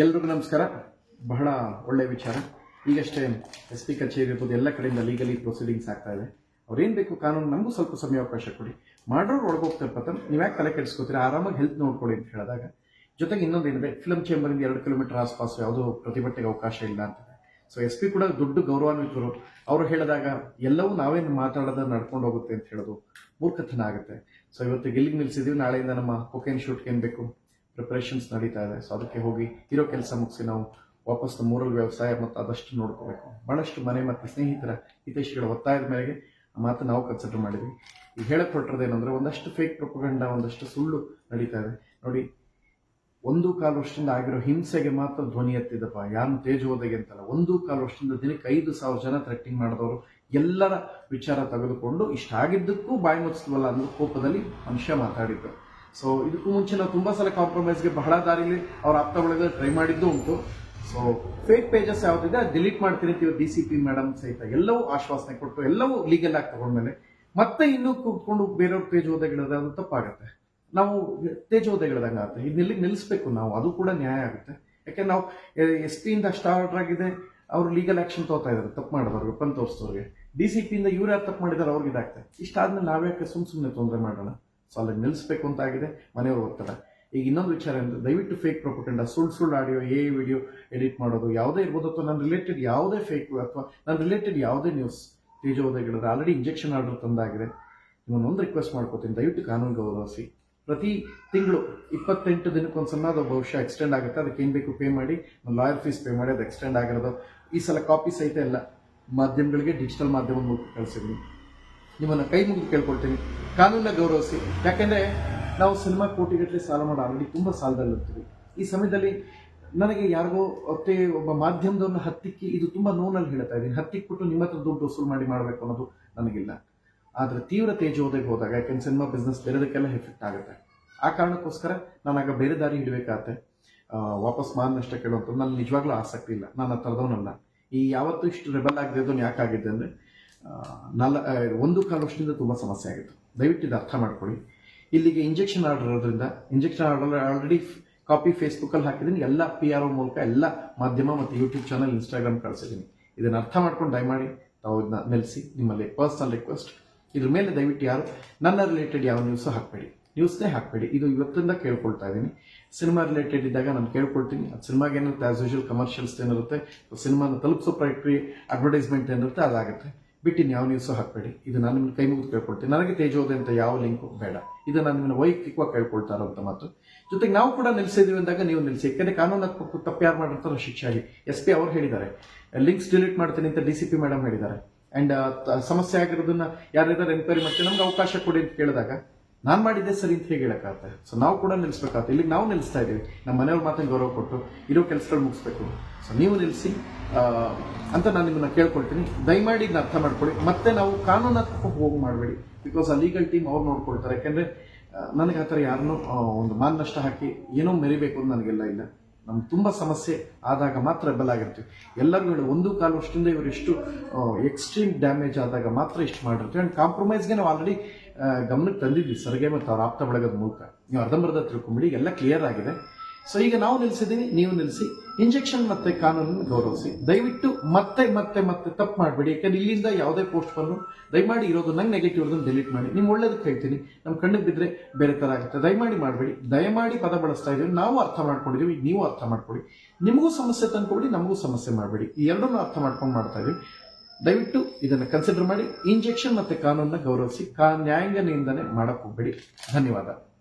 ಎಲ್ರಿಗೂ ನಮಸ್ಕಾರ. ಬಹಳ ಒಳ್ಳೆಯ ವಿಚಾರ. ಈಗಷ್ಟೇ ಎಸ್ ಪಿ ಕಚೇರಿ ಇರ್ಬೋದು, ಎಲ್ಲ ಕಡೆಯಿಂದ ಲೀಗಲಿ ಪ್ರೊಸೀಡಿಂಗ್ಸ್ ಆಗ್ತಾ ಇದೆ. ಅವ್ರೇನು ಬೇಕು ಕಾನೂನು, ನಮಗೂ ಸ್ವಲ್ಪ ಸಮಯ ಅವಕಾಶ ಕೊಡಿ. ಮಾಡೋರು ಒಳಗೋಗ್ತಾರೆ ಪತ್ರ ನೀವು ಯಾಕೆ ತಲೆ ಕೆಡಿಸ್ಕೋತೀರ? ಆರಾಮಾಗಿ ಹೆಲ್ತ್ ನೋಡ್ಕೊಳ್ಳಿ ಅಂತ ಹೇಳಿದಾಗ, ಜೊತೆಗೆ ಇನ್ನೊಂದು ಇನ್ನೊಂದೇನಿದೆ ಫಿಲಮ್ ಚೇಂಬರಿಂದ ಎರಡು ಕಿಲೋಮೀಟರ್ ಆಸ್ಪಾಸ್ ಯಾವುದೋ ಪ್ರತಿಭಟನೆಗೆ ಅವಕಾಶ ಇಲ್ಲ ಅಂತ ಸೊ ಎಸ್ ಪಿ ಕೂಡ ದೊಡ್ಡ ಗೌರವಾನ್ವಿತರು. ಅವರು ಹೇಳಿದಾಗ, ಎಲ್ಲವೂ ನಾವೇನು ಮಾತಾಡೋದ ನಡ್ಕೊಂಡು ಹೋಗುತ್ತೆ ಅಂತ ಹೇಳೋದು ಮೂರ್ಖತನ ಆಗುತ್ತೆ. ಸೊ ಇವತ್ತು ಗೆಲ್ಲಿಗೆ ನಿಲ್ಲಿಸಿದೀವಿ ನಾಳೆಯಿಂದ ನಮ್ಮ ಕೊಕೇನ್ ಶೂಟ್ಗೆ ಏನು ಬೇಕು? ಪ್ರಿಪರೇಷನ್ಸ್ ನಡೀತಾ ಇದೆ. ಸೊ ಅದಕ್ಕೆ ಹೋಗಿ ಇರೋ ಕೆಲಸ ಮುಗಿಸಿ ನಾವು ವಾಪಸ್ ಊರಲ್ಲಿ ವ್ಯವಸಾಯ ಮತ್ತು ಅದಷ್ಟು ನೋಡ್ಕೋಬೇಕು. ಭಾಳಷ್ಟು ಮನೆ ಮತ್ತು ಸ್ನೇಹಿತರ ಹಿತೈಷಿಗಳ ಒತ್ತಾಯದ ಮೇರೆಗೆ ಆ ಮಾತು ನಾವು ಕನ್ಸಿಡರ್ ಮಾಡಿದ್ವಿ. ಈಗ ಹೇಳಕ್ ಏನಂದರೆ ಒಂದಷ್ಟು ಫೇಕ್ ಪ್ರೊಪಗಂಡ ಒಂದಷ್ಟು ಸುಳ್ಳು ನಡೀತಾ ಇದೆ. ನೋಡಿ, ಒಂದು ಕಾಲು ವರ್ಷದಿಂದ ಆಗಿರೋ ಹಿಂಸೆಗೆ ಮಾತ್ರ ಧ್ವನಿ ಎತ್ತಿದಪ್ಪ. ಯಾರು ಹೋದಾಗೆ ಅಂತಲ್ಲ. ಒಂದು ಕಾಲು ವರ್ಷದಿಂದ ದಿನಕ್ಕೆ ಐದು ಸಾವಿರ ಜನ ಥ್ರೆಟ್ಟಿಂಗ್ ಮಾಡಿದವರು ಎಲ್ಲರ ವಿಚಾರ ತೆಗೆದುಕೊಂಡು ಇಷ್ಟ ಆಗಿದ್ದಕ್ಕೂ ಬಾಯಿ ಮುಚ್ಚಿದ್ವಲ್ಲ ಅನ್ನೋ ಕೋಪದಲ್ಲಿ ಮನುಷ್ಯ ಮಾತಾಡಿದ್ದು. ಸೊ ಇದಕ್ಕೂ ಮುಂಚೆ ನಾವು ತುಂಬಾ ಸಲ ಕಾಂಪ್ರಮೈಸ್ಗೆ ಬಹಳ ದಾರಿಲಿ ಅವ್ರ ಆಪ್ತ ಒಳಗೆ ಟ್ರೈ ಮಾಡಿದ್ದು ಉಂಟು. ಸೊ ಫೇಕ್ ಪೇಜಸ್ ಯಾವ್ದಿದೆ ಡಿಲೀಟ್ ಮಾಡ್ತೀನಿ ಅಂತ ಡಿ ಸಿ ಪಿ ಮೇಡಮ್ ಸಹಿತ. ಎಲ್ಲವೂ ಆಶ್ವಾಸನೆ ಕೊಟ್ಟು, ಎಲ್ಲವೂ ಲೀಗಲ್ ಆಗಿ ತಗೊಂಡ್ಮೇಲೆ ಮತ್ತೆ ಇನ್ನೂ ಕೂತ್ಕೊಂಡು ಬೇರೆಯವ್ರ ಪೇಜ್ ಓದಗಿಡೋದು ಅದು ತಪ್ಪಾಗುತ್ತೆ. ನಾವು ತೇಜೋದಯಗಳದಂಗೆ ಆಗುತ್ತೆ. ಇನ್ನೆಲ್ಲಿ ನಿಲ್ಲಿಸಬೇಕು ನಾವು. ಅದು ಕೂಡ ನ್ಯಾಯ ಆಗುತ್ತೆ. ಯಾಕೆ ನಾವು ಎಸ್ ಪಿಯಿಂದ ಸ್ಟಾರ್ಟ್ ಆಗಿದೆ, ಅವರು ಲೀಗಲ್ ಆಕ್ಷನ್ ತಗೋತಾ ಇದ್ದಾರೆ ತಪ್ಪು ಮಾಡಿದವ್ರು ಪನ್ ತೋರಿಸೋರಿಗೆ ಡಿ ಸಿ ಪಿಯಿಂದ ಇವ್ರು ಯಾರು ತಪ್ಪು ಮಾಡಿದಾರೆ, ಅವ್ರಿಗೆ ಇದಾಗ್ತದೆ. ಇಷ್ಟಾದ್ಮೇಲೆ ನಾವ್ಯಾಕೆ ಸುಮ್ ಸುಮ್ಮನೆ ತೊಂದರೆ ಮಾಡೋಣ? ಸೊ ಅಲ್ಲಿ ನಿಲ್ಲಿಸ್ಬೇಕು ಅಂತ ಆಗಿದೆ ಮನೆಯವರು ಒತ್ತಡ ಈಗ ಇನ್ನೊಂದು ವಿಚಾರ ಅಂದರೆ, ದಯವಿಟ್ಟು ಫೇಕ್ ಪ್ರೊಪಕಂಡ ಸುಳ್ಳು ಸುಳ್ಳು ಆಡಿಯೋ ಎ ವಿಡಿಯೋ ಎಡಿಟ್ ಮಾಡೋದು, ಯಾವುದೇ ಇರ್ಬೋದು, ಅಥವಾ ನನ್ನ ರಿಲೇಟೆಡ್ ಯಾವುದೇ ಫೇಕ್ ಅಥವಾ ನನ್ನ ರಿಲೇಟೆಡ್ ಯಾವುದೇ ನ್ಯೂಸ್ ತೇಜೋದಯಗಳಿದ್ರೆ ಆಲ್ರೆಡಿ ಇಂಜೆಕ್ಷನ್ ಆರ್ಡರ್ ತಂದಾಗಿದೆ. ಒಂದು ರಿಕ್ವೆಸ್ಟ್ ಮಾಡ್ಕೋತೀನಿ, ದಯವಿಟ್ಟು ಕಾನೂನು ಗೌರವಿಸಿ. ಪ್ರತಿ ತಿಂಗಳು ಇಪ್ಪತ್ತೆಂಟು ದಿನಕ್ಕೊಂದ್ಸಲ ಅದು ಬಹುಶಃ ಎಕ್ಸ್ಟೆಂಡ್ ಆಗುತ್ತೆ, ಅದಕ್ಕೆ ಏನು ಬೇಕು ಪೇ ಮಾಡಿ ಲಾಯರ್ ಫೀಸ್ ಪೇ ಮಾಡಿ, ಅದು ಎಕ್ಸ್ಟೆಂಡ್ ಆಗಿರೋದು. ಈ ಸಲ ಕಾಪಿ ಸಹಿತ ಎಲ್ಲ ಮಾಧ್ಯಮಗಳಿಗೆ ಡಿಜಿಟಲ್ ಮಾಧ್ಯಮದ ಮೂಲಕ ಕಳಿಸಿದ್ವಿ ನಿಮ್ಮನ್ನು ಕೈ ಮುಗಿದು ಕೇಳ್ಕೊಳ್ತೀನಿ. ಕಾನೂನನ್ನ ಗೌರವಿಸಿ ಯಾಕೆಂದರೆ ನಾವು ಸಿನಿಮಾ ಕೋಟಿಗಟ್ಟಲೆ ಸಾಲ ಮಾಡೋ ಆಲ್ರೆಡಿ ತುಂಬ ಸಾಲದಲ್ಲಿರ್ತೀವಿ ಈ ಸಮಯದಲ್ಲಿ ನನಗೆ ಯಾರಿಗೋ ಅತ್ತೆ ಒಬ್ಬ ಮಾಧ್ಯಮದವ್ರನ್ನ ಹತ್ತಿಕ್ಕಿ ಇದು ತುಂಬ ನೋನಲ್ಲಿ ಹೇಳ್ತಾ ಇದ್ದೀನಿ. ಹತ್ತಿಕ್ಬಿಟ್ಟು ನಿಮ್ಮ ಹತ್ರ ದುಡ್ಡು ವಸೂಲು ಮಾಡಿ ಮಾಡಬೇಕು ಅನ್ನೋದು ನನಗಿಲ್ಲ. ಆದರೆ ತೀವ್ರ ತೇಜೋದಯಕ್ಕೆ ಹೋದಾಗ, ಯಾಕೆಂದ್ರೆ ಸಿನಿಮಾ ಬಿಸ್ನೆಸ್ ಬೇರೆದಕ್ಕೆಲ್ಲ ಎಫೆಕ್ಟ್ ಆಗುತ್ತೆ. ಆ ಕಾರಣಕ್ಕೋಸ್ಕರ ನಾನಾಗ ಬೇರೆ ದಾರಿ ಹಿಡಬೇಕಾಗತ್ತೆ. ವಾಪಸ್ ಮಾನ್ ನಷ್ಟ ಕೇಳುವಂಥದ್ದು ನನ್ನ ನಿಜವಾಗ್ಲೂ ಆಸಕ್ತಿ ಇಲ್ಲ. ನಾನು ಆ ಥರದವನಲ್ಲ ಈ ಯಾವತ್ತೂ ಇಷ್ಟು ರೆಬಲ್ ಆಗದೆ ಯಾಕಾಗಿದೆ ಅಂದರೆ ನಲ್ಲ ಒಂದು ಕಾಲು ವರ್ಷದಿಂದ ತುಂಬ ಸಮಸ್ಯೆ ಆಗಿತ್ತು. ದಯವಿಟ್ಟು ಇದು ಅರ್ಥ ಮಾಡ್ಕೊಳ್ಳಿ. ಇಲ್ಲಿಗೆ ಇಂಜೆಕ್ಷನ್ ಆರ್ಡರ್ ಇರೋದ್ರಿಂದ ಇಂಜೆಕ್ಷನ್ ಆರ್ಡರ್ ಆಲ್ರೆಡಿ ಕಾಪಿ ಫೇಸ್ಬುಕ್ಕಲ್ಲಿ ಹಾಕಿದ್ದೀನಿ. ಎಲ್ಲ ಪಿ ಆರ್ ಒ ಮೂಲಕ ಎಲ್ಲ ಮಾಧ್ಯಮ ಮತ್ತು ಯೂಟ್ಯೂಬ್ ಚಾನಲ್ ಇನ್ಸ್ಟಾಗ್ರಾಮ್ ಕಳಿಸಿದ್ದೀನಿ. ಇದನ್ನು ಅರ್ಥ ಮಾಡ್ಕೊಂಡು ದಯಮಾಡಿ ತಾವು ಇದನ್ನ ನೆಲೆಸಿ, ನಿಮ್ಮಲ್ಲಿ ಪರ್ಸನಲ್ ರಿಕ್ವೆಸ್ಟ್ ಇದ್ರ ಮೇಲೆ ದಯವಿಟ್ಟು ಯಾರು, ನನ್ನ ರಿಲೇಟೆಡ್ ಯಾವ ನ್ಯೂಸು ಹಾಕಬೇಡಿ. ನ್ಯೂಸ್ನೇ ಹಾಕಬೇಡಿ. ಇದು ಇವತ್ತಿಂದ ಕೇಳ್ಕೊಳ್ತಾ ಇದ್ದೀನಿ. ಸಿನಿಮಾ ರಿಲೇಟೆಡ್ ಇದ್ದಾಗ ನಾನು ಕೇಳ್ಕೊಳ್ತೀನಿ. ಅದು ಸಿನಿಮಾಗೆ ಏನಿರುತ್ತೆ ಆಸ್ ಯೂಶುವಲ್ ಕಮರ್ಷಿಯಲ್ಸ್ ಏನಿರುತ್ತೆ, ಸಿನಿಮಾನ ತಲುಪಿಸೋ ಪ್ರಕ್ರಿಯೆ ಅಡ್ವರ್ಟೈಸ್ಮೆಂಟ್ ಏನಿರುತ್ತೆ, ಅದಾಗುತ್ತೆ. ಬಿಟ್ಟಿನ ಯಾವ ನ್ಯೂಸು ಹಾಕಬೇಡಿ. ಇದು ನಾನು ನಿಮ್ಮ ಕೈ ಮುಗಿದು ಕೇಳ್ಕೊಳ್ತೀನಿ ನನಗೆ ತೇಜೋದೆ ಅಂತ ಯಾವ ಲಿಂಕು ಬೇಡ. ಇದು ನಾನು ನಿಮ್ಮನ್ನು ವೈಯಕ್ತಿಕವಾಗಿ ಕೇಳ್ಕೊಳ್ತಾ ಅಂತ ಮಾತು. ಜೊತೆಗೆ ನಾವು ಕೂಡ ನಿಲ್ಸಿದೀವಿ ಅಂದಾಗ ನೀವು ನಿಲ್ಲಿಸಿ ಯಾಕಂದ್ರೆ ಕಾನೂನು ತಪ್ಪು ಯಾರು ಮಾಡಿರ್ತಾರೋ ಶಿಕ್ಷೆ ಆಗಿ ಎಸ್ ಪಿ ಅವರು ಹೇಳಿದ್ದಾರೆ. ಲಿಂಕ್ಸ್ ಡಿಲೀಟ್ ಮಾಡ್ತೀನಿ ಅಂತ ಡಿ ಸಿ ಪಿ ಮೇಡಮ್ ಹೇಳಿದ್ದಾರೆ. ಅಂಡ್ ಸಮಸ್ಯೆ ಆಗಿರೋದನ್ನ ಯಾರಿದ್ದಾರೆ ಎನ್ಕ್ವೈರಿ ಮಾಡ್ತೀನಿ ನಮ್ಗೆ ಅವಕಾಶ ಕೊಡಿ ಅಂತ ಕೇಳಿದಾಗ ನಾನು ಮಾಡಿದ್ದೆ ಸರಿ ಅಂತ ಹೇಗೆ ಹೇಳಕ್ಕಾಗತ್ತೆ? ಸೊ ನಾವು ಕೂಡ ನಿಲ್ಲಿಸ್ಬೇಕಾಗತ್ತೆ ಇಲ್ಲಿಗೆ ನಾವು ನಿಲ್ಲಿಸ್ತಾ ಇದ್ದೀವಿ. ನಮ್ಮ ಮನೆಯವ್ರ ಮಾತನ್ನು ಗೌರವ ಕೊಟ್ಟು ಇರೋ ಕೆಲಸಗಳು ಮುಗಿಸ್ಬೇಕು. ಸೊ ನೀವು ನಿಲ್ಲಿಸಿ ಅಂತ ನಾನು ನಿಮ್ಮನ್ನ ಕೇಳ್ಕೊಳ್ತೀನಿ. ದಯಮಾಡಿ ಇದನ್ನ ಅರ್ಥ ಮಾಡ್ಕೊಳ್ಳಿ. ಮತ್ತೆ ನಾವು ಕಾನೂನಾತ್ಮಕ ಹೋಗಿ ಮಾಡಬೇಡಿ. ಬಿಕಾಸ್ ಆ ಲೀಗಲ್ ಟೀಮ್ ಅವ್ರು ನೋಡ್ಕೊಳ್ತಾರೆ. ಯಾಕೆಂದ್ರೆ ನನಗೆ ಆ ಥರ ಯಾರನ್ನೂ ಒಂದು ಮಾನ್ ನಷ್ಟ ಹಾಕಿ ಏನೋ ಮೆರಿಬೇಕು ಅಂತ ನನಗೆಲ್ಲ ಇಲ್ಲ. ನಮ್ಗೆ ತುಂಬ ಸಮಸ್ಯೆ ಆದಾಗ ಮಾತ್ರ ಬೆಲ್ ಆಗಿರ್ತೀವಿ. ಹೇಳಿ, ಒಂದು ಕಾಲು ವರ್ಷದಿಂದ ಇವರು ಎಷ್ಟು ಎಕ್ಸ್ಟ್ರೀಮ್ ಡ್ಯಾಮೇಜ್ ಆದಾಗ ಮಾತ್ರ ಇಷ್ಟು ಮಾಡಿರ್ತೀವಿ. ಆ್ಯಂಡ್ ಕಾಂಪ್ರಮೈಸ್ಗೆ ನಾವು ಆಲ್ರೆಡಿ ಗಮನಕ್ಕೆ ತಂದಿದ್ವಿ ಸರ್ಗೆ ಮತ್ತು ಅವ್ರ ಆಪ್ತ ಬಳಗದ ಮೂಲಕ. ನೀವು ಅರ್ಧಂಬರ್ಧ ತಿಳ್ಕೊಂಬಿಡಿ, ಎಲ್ಲ ಕ್ಲಿಯರ್ ಆಗಿದೆ. ಸೊ ಈಗ ನಾವು ನಿಲ್ಲಿಸಿದ್ದೀವಿ ನೀವು ನಿಲ್ಲಿಸಿ ಇಂಜೆಕ್ಷನ್ ಮತ್ತೆ ಕಾನೂನನ್ನು ಗೌರವಿಸಿ. ದಯವಿಟ್ಟು ಮತ್ತೆ ಮತ್ತೆ ಮತ್ತೆ ತಪ್ಪು ಮಾಡಬೇಡಿ. ಯಾಕಂದ್ರೆ ಇಲ್ಲಿಂದ ಯಾವುದೇ ಪೋಸ್ಟ್ ಬಂದು ದಯಮಾಡಿ ಇರೋದು ನಂಗೆ ನೆಗೆಟಿವ್ ಇರೋದನ್ನು ಡಿಲೀಟ್ ಮಾಡಿ. ನಿಮ್ಮ ಒಳ್ಳೇದಕ್ಕೆ ಹೇಳ್ತೀನಿ. ನಮ್ಮ ಕಣ್ಣಿಗೆ ಬಿದ್ದರೆ ಬೇರೆ ಥರ ಆಗುತ್ತೆ. ದಯಮಾಡಿ ಮಾಡಬೇಡಿ. ದಯಮಾಡಿ ಪದ ಬಳಸ್ತಾ ಇದ್ದೀವಿ. ನಾವು ಅರ್ಥ ಮಾಡ್ಕೊಂಡಿದ್ದೀವಿ. ನೀವು ಅರ್ಥ ಮಾಡ್ಕೊಳ್ಳಿ. ನಿಮಗೂ ಸಮಸ್ಯೆ ತಂದ್ಕೊಡಿ, ನಮಗೂ ಸಮಸ್ಯೆ ಮಾಡಬೇಡಿ. ಈ ಎರಡನ್ನೂ ಅರ್ಥ ಮಾಡ್ಕೊಂಡು ಮಾಡ್ತಾ ಇದ್ದೀವಿ. ದಯವಿಟ್ಟು ಇದನ್ನು ಕನ್ಸಿಡರ್ ಮಾಡಿ ಇಂಜೆಕ್ಷನ್ ಮತ್ತು ಕಾನೂನನ್ನ ಗೌರವಿಸಿ ಕಾ ನ್ಯಾಯಾಂಗ ನಿಂದನೆ ಮಾಡಕ್ಕೆ ಧನ್ಯವಾದ.